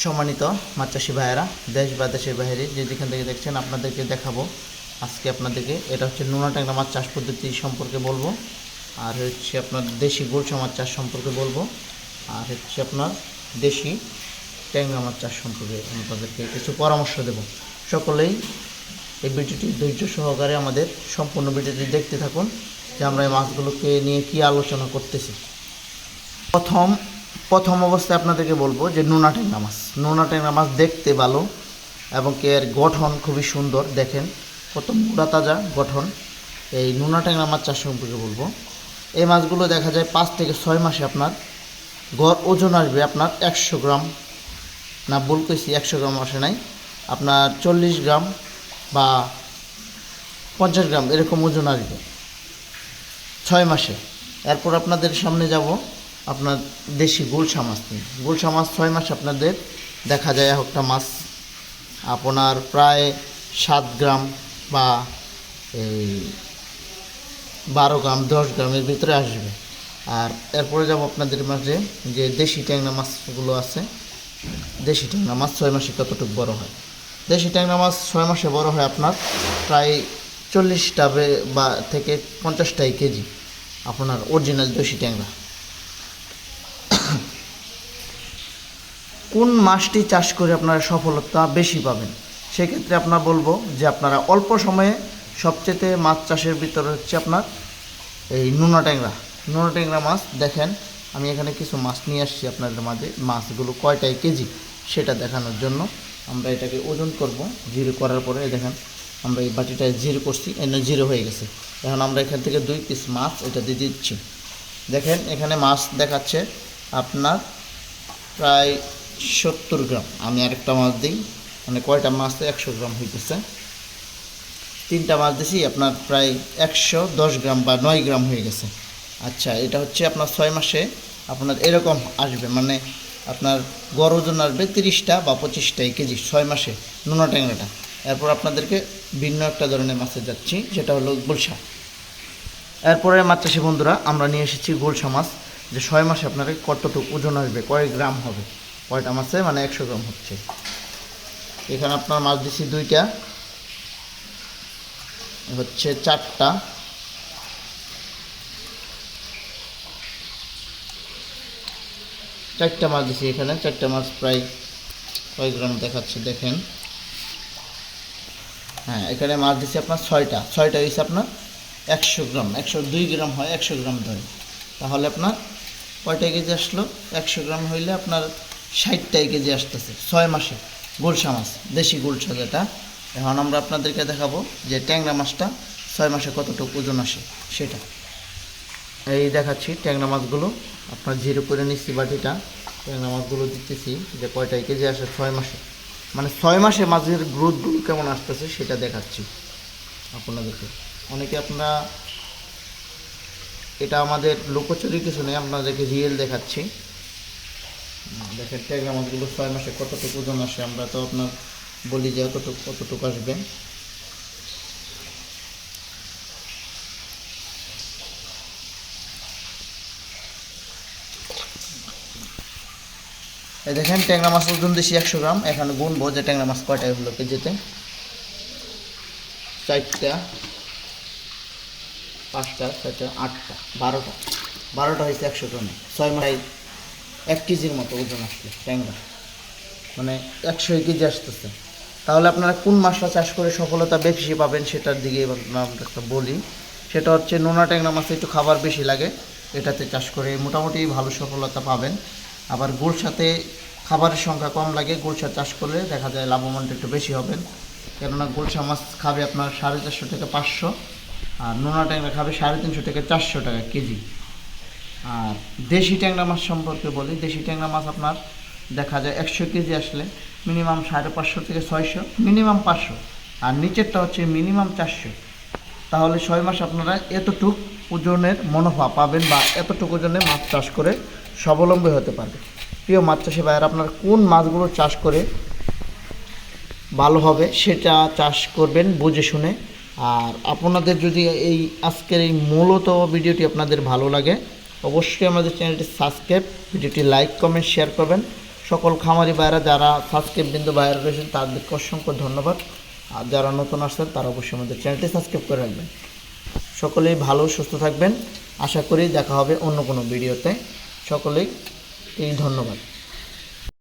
সম্মানিত মাছ চাষি ভাইয়েরা, দেশ বা দেশের বাইরে যে যেখান থেকে দেখছেন আপনাদেরকে দেখাবো। আজকে আপনাদেরকে এটা হচ্ছে নোনা ট্যাংরা মাছ চাষ পদ্ধতি সম্পর্কে বলব। আর হচ্ছে আপনার দেশি গোলসা মাছ চাষ সম্পর্কে বলব। আর হচ্ছে আপনার দেশি ট্যাংরা মাছ চাষ সম্পর্কে আপনাদেরকে কিছু পরামর্শ দেব। সকলেই এই ভিডিওটি ধৈর্য সহকারে আমাদের সম্পূর্ণ ভিডিওটি দেখতে থাকুন যে আমরা এই মাছগুলোকে নিয়ে কি আলোচনা করতেছি। প্রথম প্রথম অবস্থায় আপনাদেরকে বলব যে নোনা ট্যাংরা মাছ নোনা ট্যাংরা মাছ দেখতে ভালো এবং এর গঠন খুবই সুন্দর। দেখেন কত মোড়া তাজা গঠন। এই নোনা ট্যাংরা মাছ চাষ সম্পর্কে বলব। এই মাছগুলো দেখা যায় পাঁচ থেকে ছয় মাসে আপনার গড় ওজন আসবে আপনার একশো গ্রাম। না, ভুল কইছি, একশো গ্রাম আসে নাই। আপনার চল্লিশ গ্রাম বা পঞ্চাশ গ্রাম এরকম ওজন আসবে। ছয় মাসে। এরপর আপনাদের সামনে যাব। আপনার দেশি গুলশা মাছ নিয়ে গুলশা মাছ ছয় মাস আপনাদের দেখা যায় একটা মাছ আপনার প্রায় সাত গ্রাম বা এই বারো গ্রাম, দশ গ্রামের ভিতরে আসবে। আর এরপরে যাব আপনাদের মাঝে যে দেশি ট্যাংরা মাছগুলো আছে। দেশি ট্যাংরা মাছ ছয় মাসে কতটুকু বড় হয়? দেশি ট্যাংরা মাছ ছয় মাসে বড় হয় আপনার প্রায় চল্লিশটা বা থেকে পঞ্চাশটাই কেজি। আপনার অরিজিনাল দেশি ট্যাংরা। কোন মাছটি চাষ করে আপনারা সফলতা বেশি পাবেন? সেক্ষেত্রে আপনার বলব যে আপনারা অল্প সময়ে সবচেয়ে মাছ চাষের ভিতরে হচ্ছে আপনার এই নোনা ট্যাংরা। নোনা ট্যাংরা মাছ দেখেন, আমি এখানে কিছু মাছ নিয়ে আসছি আপনাদের মাঝে। মাছগুলো কয়টাই কেজি? সেটা দেখানোর জন্য আমরা এটাকে ওজন করব। জিরো করার পরে দেখেন, আমরা এই বাটিটায় জিরো করছি এনে জিরো হয়ে গেছে। এখন আমরা এখান থেকে দুই পিস মাছ এটা দিয়ে দিচ্ছি। দেখেন, এখানে মাছ দেখাচ্ছে আপনার প্রায় সত্তর গ্রাম। আমি আরেকটা মাছ দিই। মানে কয়টা মাছ তো একশো গ্রাম হইতেছে। তিনটা মাছ দিছি, আপনার প্রায় একশো দশ গ্রাম বা নয় গ্রাম হয়ে গেছে। আচ্ছা এটা হচ্ছে আপনার ছয় মাসে আপনার এরকম আসবে। মানে আপনার গড় ওজন আসবে তিরিশটা বা পঁচিশটা কেজি ছয় মাসে, নোনা ট্যাংরাটা। এরপর আপনাদেরকে ভিন্ন একটা ধরনের মাছে যাচ্ছি, সেটা হলো গুলশা। এরপরে মাছ চাষি বন্ধুরা, আমরা নিয়ে এসেছি গোলসা মাছ, যে ছয় মাসে আপনার কতটুকু ওজন আসবে, কয় গ্রাম হবে? কয়টা মাছে মানে একশো গ্রাম হচ্ছে। এখানে আপনার মাছ দিছি দুইটা। হচ্ছে চারটা। চারটা মাছ দিছি এখানে, চারটা মাছ প্রায় কয় গ্রাম দেখাচ্ছে, দেখেন। হ্যাঁ এখানে মাছ দিছি আপনার ছয়টা। ছয়টা দিচ্ছে আপনার একশো গ্রাম। একশো, দুই গ্রাম হয়, একশো গ্রাম ধরে। তাহলে আপনার কয়টা কেজি আসলো? একশো গ্রাম হইলে আপনার ষাটটাই কেজি আসতেছে, ছয় মাসে। গুলশা মাছ, দেশি গুলশা যেটা। এখন আমরা আপনাদেরকে দেখাবো যে ট্যাংরা মাছটা ছয় মাসে কতটুকু ওজন আসে, সেটা। এই দেখাচ্ছি ট্যাংরা মাছগুলো। আপনার জিরো করে নিচ্ছি বাটিটা। ট্যাংরা মাছগুলো দিতেছি যে কয়টাই কেজি আসে ছয় মাসে। মানে ছয় মাসে মাছের গ্রোথগুলো কেমন আসতেছে সেটা দেখাচ্ছি আপনাদেরকে। অনেকে আপনারা, এটা আমাদের লোকচুরি কিছু নেই, আপনাদেরকে রিয়েল দেখাচ্ছি। দেখেন, ট্যাংরা মাছগুলো ছয় মাসে কতটুকু ওজন আসে আমরা তো আপনার বলি যে কতটুকু কতটুকু আসবে। এই দেখেন, ট্যাংরা মাছ ওজন দিছি একশো গ্রাম। এখানে গুনবো যে ট্যাংরা মাছ কয়টায় হলো কেজিতে? চারটা, পাঁচটা, ছয়টা, আটটা, বারোটা। বারোটা হয়েছে একশো গ্রামে। ছয় মাস এক কেজির মতো ওজন আসলে ট্যাংরা। মানে একশো কেজি আসতেছে। তাহলে আপনারা কোন মাছটা চাষ করে সফলতা বেশি পাবেন সেটার দিকে একটা বলি। সেটা হচ্ছে নোনা ট্যাংরা মাছে একটু খাবার বেশি লাগে, এটাতে চাষ করে মোটামুটি ভালো সফলতা পাবেন। আবার গুলশাতে খাবারের সংখ্যা কম লাগে গুলশা চাষ করলে দেখা যায় লাভবানটা একটু বেশি হবেন। কেননা গুলশা মাছ খাবে আপনার সাড়ে চারশো থেকে পাঁচশো, আর নোনা ট্যাংরা খাবে সাড়ে তিনশো থেকে চারশো টাকা কেজি। আর দেশি ট্যাংরা মাছ সম্পর্কে বলি, দেশি ট্যাংরা মাছ আপনার দেখা যায় একশো কেজি আসলে মিনিমাম সাড়ে পাঁচশো থেকে ছয়শো মিনিমাম পাঁচশো, আর নিচেরটা হচ্ছে মিনিমাম চারশো। তাহলে ছয় মাস আপনারা এতটুক ওজনের মুনাফা পাবেন বা এতটুকু ওজনে মাছ চাষ করে স্বাবলম্বী হতে পারবে প্রিয় মাছ চাষি ভাইয়ের, আপনার কোন মাছগুলো চাষ করে ভালো হবে সেটা চাষ করবেন বুঝে শুনে। আর আপনাদের যদি এই আজকের এই মূলত ভিডিওটি আপনাদের ভালো লাগে অবশ্যই আমাদের চ্যানেলটি সাবস্ক্রাইব, ভিডিওটি লাইক, কমেন্ট, শেয়ার করবেন। সকল খামারি ভাইরা যারা সাবস্ক্রাইব বিন্দু বাইরে রয়েছেন, তাদেরকে অসংখ্য ধন্যবাদ। আর যারা নতুন আসছেন, তারা অবশ্যই আমাদের চ্যানেলটি সাবস্ক্রাইব করে রাখবেন। সকলেই ভালো, সুস্থ থাকবেন। আশা করি দেখা হবে অন্য কোনো ভিডিওতে। সকলেই এই ধন্যবাদ।